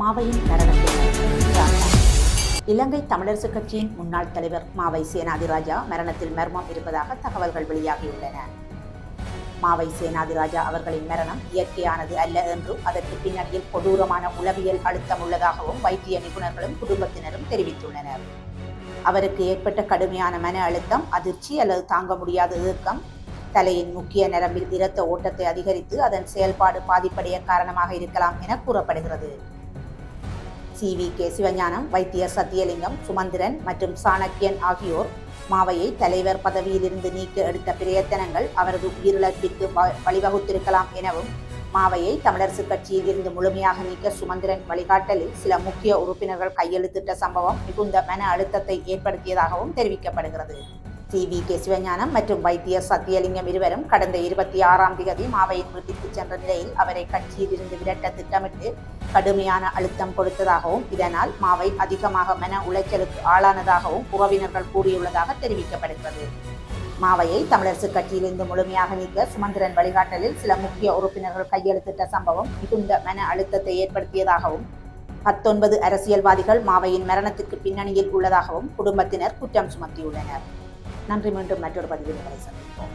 மாவையின் மரணத்தில் இலங்கை தமிழரசு கட்சியின் முன்னாள் தலைவர் மாவை சேனாதிராஜா மரணத்தில் மர்மம் இருப்பதாக தகவல்கள் வெளியாகியுள்ளன. மாவை சேனாதிராஜா அவர்களின் மரணம் இயற்கையானது அல்ல என்றும் அதற்கு பின்னணியில் கொடூரமான உளவியல் அழுத்தம் உள்ளதாகவும் வைத்திய நிபுணர்களும் குடும்பத்தினரும் தெரிவித்துள்ளனர். அவருக்கு ஏற்பட்ட கடுமையான மன அழுத்தம் அதிர்ச்சி அல்லது தாங்க முடியாத இயக்கம் தலையின் முக்கிய நரம்பில் இரத்த ஓட்டத்தை அதிகரித்து அதன் செயல்பாடு பாதிப்படைய காரணமாக இருக்கலாம் என கூறப்படுகிறது. சி. வி. கே. சிவஞானம் வைத்தியர் சத்தியலிங்கம் சுமந்திரன் மற்றும் சாணக்கியன் ஆகியோர் மாவையை தலைவர் பதவியிலிருந்து நீக்க எடுத்த பிரயத்தனங்கள் அவரது உயிரிழப்பிற்கு வ- வழிவகுத்திருக்கலாம் எனவும் மாவையை தமிழரசு கட்சியில் இருந்து முழுமையாக நீக்க சுமந்திரன் வழிகாட்டலில் சில முக்கிய உறுப்பினர்கள் கையெழுத்திட்ட சம்பவம் மிகுந்த மன அழுத்தத்தை ஏற்படுத்தியதாகவும் தெரிவிக்கப்படுகிறது. சி வி கே சிவஞானம் மற்றும் வைத்தியர் சத்யலிங்கம் இருவரும் கடந்த இருபத்தி ஆறாம் திகதி மாவையின் வீட்டிற்கு சென்ற நிலையில் அவரை கட்சியில் இருந்து விரட்ட திட்டமிட்டு கடுமையான அழுத்தம் கொடுத்ததாகவும் இதனால் மாவை அதிகமாக மன உளைச்சலுக்கு ஆளானதாகவும் உறவினர்கள் கூறியுள்ளதாக தெரிவிக்கப்படுகிறது. மாவையை தமிழரசு கட்சியிலிருந்து முழுமையாக நீக்க சுமந்திரன் வழிகாட்டலில் சில முக்கிய உறுப்பினர்கள் கையெழுத்திட்ட சம்பவம் மிகுந்த மன அழுத்தத்தை ஏற்படுத்தியதாகவும் பத்தொன்பது அரசியல்வாதிகள் மாவையின் மரணத்துக்கு பின்னணியில் உள்ளதாகவும் குடும்பத்தினர் குற்றம் சுமத்தியுள்ளனர். நன்றி மீண்டும் மற்றொரு பதிவில் உங்களை சந்திப்போம்